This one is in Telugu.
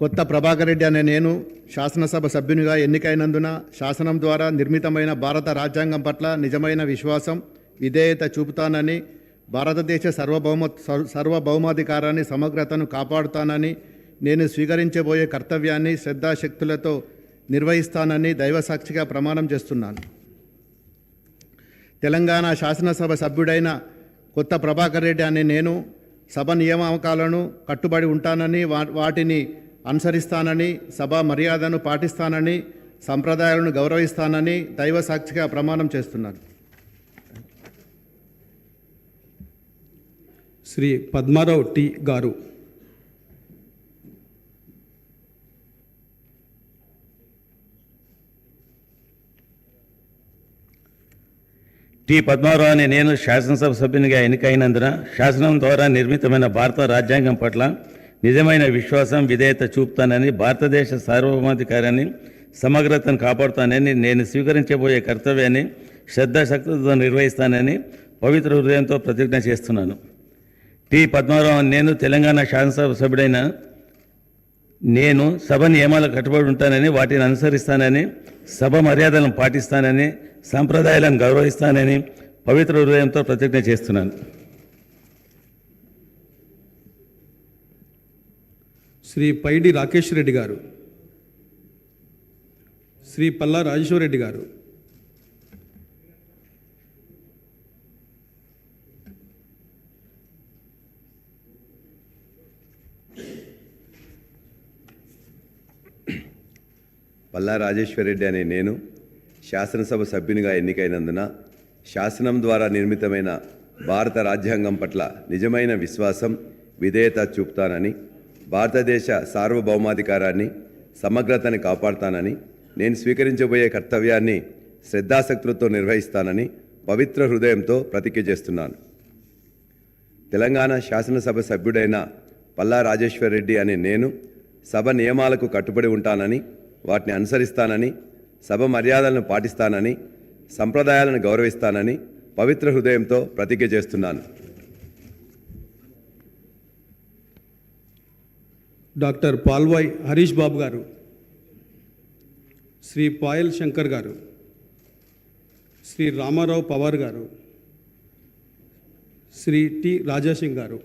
కొత్త ప్రభాకర్ రెడ్డి అనే నేను శాసనసభ సభ్యునిగా ఎన్నికైనందున శాసనం ద్వారా నిర్మితమైన భారత రాజ్యాంగం పట్ల నిజమైన విశ్వాసం విధేయత చూపుతానని భారతదేశ సర్వభౌమ సర్వభౌమాధికారాన్ని సమగ్రతను కాపాడుతానని నేను స్వీకరించబోయే కర్తవ్యాన్ని శ్రద్ధాశక్తులతో నిర్వహిస్తానని దైవసాక్షిగా ప్రమాణం చేస్తున్నాను. తెలంగాణ శాసనసభ సభ్యుడైన కొత్త ప్రభాకర్ రెడ్డి అనే నేను సభ నియామకాలను కట్టుబడి ఉంటానని వా- వాటిని అనుసరిస్తానని సభ మర్యాదను పాటిస్తానని సంప్రదాయాలను గౌరవిస్తానని దైవ సాక్షిగా ప్రమాణం చేస్తున్నాను. శ్రీ పద్మారావు టి గారు. టి పద్మారావు అనే నేను శాసనసభ సభ్యునిగా ఎన్నికైనందున శాసనం ద్వారా నిర్మితమైన భారత రాజ్యాంగం పట్ల నిజమైన విశ్వాసం విధేయత చూపుతానని భారతదేశ సార్వభౌమాధికారాన్ని సమగ్రతను కాపాడుతానని నేను స్వీకరించబోయే కర్తవ్యాన్ని శ్రద్ధాశక్తితో నిర్వహిస్తానని పవిత్ర హృదయంతో ప్రతిజ్ఞ చేస్తున్నాను. టి. పద్మారావు నేను తెలంగాణ శాసనసభ సభ్యుడైన నేను సభ నియమాలకు కట్టుబడి ఉంటానని వాటిని అనుసరిస్తానని సభ మర్యాదలను పాటిస్తానని సంప్రదాయాలను గౌరవిస్తానని పవిత్ర హృదయంతో ప్రతిజ్ఞ చేస్తున్నాను. శ్రీ పైడి రాకేష్ రెడ్డి గారు శ్రీ పల్లా రాజేశ్వర రెడ్డి గారు. పల్లా రాజేశ్వరరెడ్డి అనే నేను శాసనసభ సభ్యునిగా ఎన్నికైనందున శాసనం ద్వారా నిర్మితమైన భారత రాజ్యాంగం పట్ల నిజమైన విశ్వాసం విధేయత చూపుతానని భారతదేశ సార్వభౌమాధికారాన్ని సమగ్రతని కాపాడుతానని నేను స్వీకరించబోయే కర్తవ్యాన్ని శ్రద్ధాసక్తులతో నిర్వహిస్తానని పవిత్ర హృదయంతో ప్రతిజ్ఞ చేస్తున్నాను. తెలంగాణ శాసనసభ సభ్యుడైన పల్లా రాజేశ్వర్ రెడ్డి అనే నేను సభ నియమాలకు కట్టుబడి ఉంటానని వాటిని అనుసరిస్తానని సభ మర్యాదలను పాటిస్తానని సంప్రదాయాలను గౌరవిస్తానని పవిత్ర హృదయంతో ప్రతిజ్ఞ చేస్తున్నాను. డాక్టర్ పాల్వాయ్ హరీష్ బాబు గారు శ్రీ పాయల్ శంకర్ గారు శ్రీ రామారావు పవార్ గారు శ్రీ టి రాజాసింగ్ గారు.